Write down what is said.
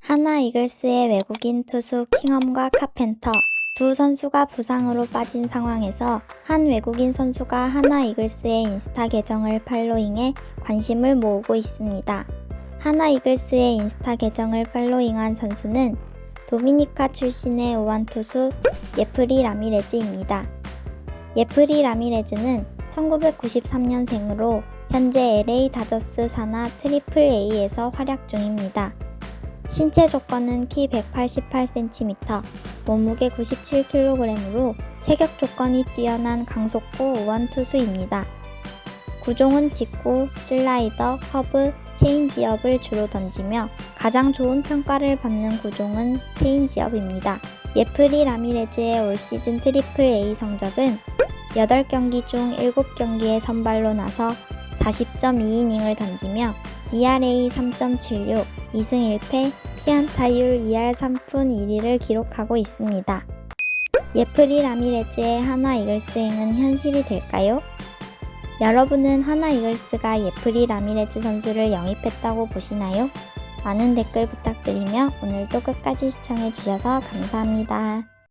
하나 이글스의 외국인 투수 킹엄과 카펜터 두 선수가 부상으로 빠진 상황에서 한 외국인 선수가 하나 이글스의 인스타 계정을 팔로잉해 관심을 모으고 있습니다. 하나 이글스의 인스타 계정을 팔로잉한 선수는 도미니카 출신의 우완 투수 예프리 라미레즈입니다. 예프리 라미레즈는 1993년생으로 현재 LA 다저스 산하 트리플 A에서 활약 중입니다. 신체 조건은 키 188cm, 몸무게 97kg으로 체격 조건이 뛰어난 강속구 우원 투수입니다. 구종은 직구, 슬라이더, 허브, 체인지업을 주로 던지며 가장 좋은 평가를 받는 구종은 체인지업입니다. 예프리 라미레즈의 올 시즌 트리플 A 성적은 8경기 중 7경기에 선발로 나서 40.2이닝을 던지며 ERA 3.76, 2승 1패, 피안타율 2할 3푼 1리를 기록하고 있습니다. 예프리 라미레즈의 하나 이글스행은 현실이 될까요? 여러분은 하나 이글스가 예프리 라미레즈 선수를 영입했다고 보시나요? 많은 댓글 부탁드리며 오늘도 끝까지 시청해주셔서 감사합니다.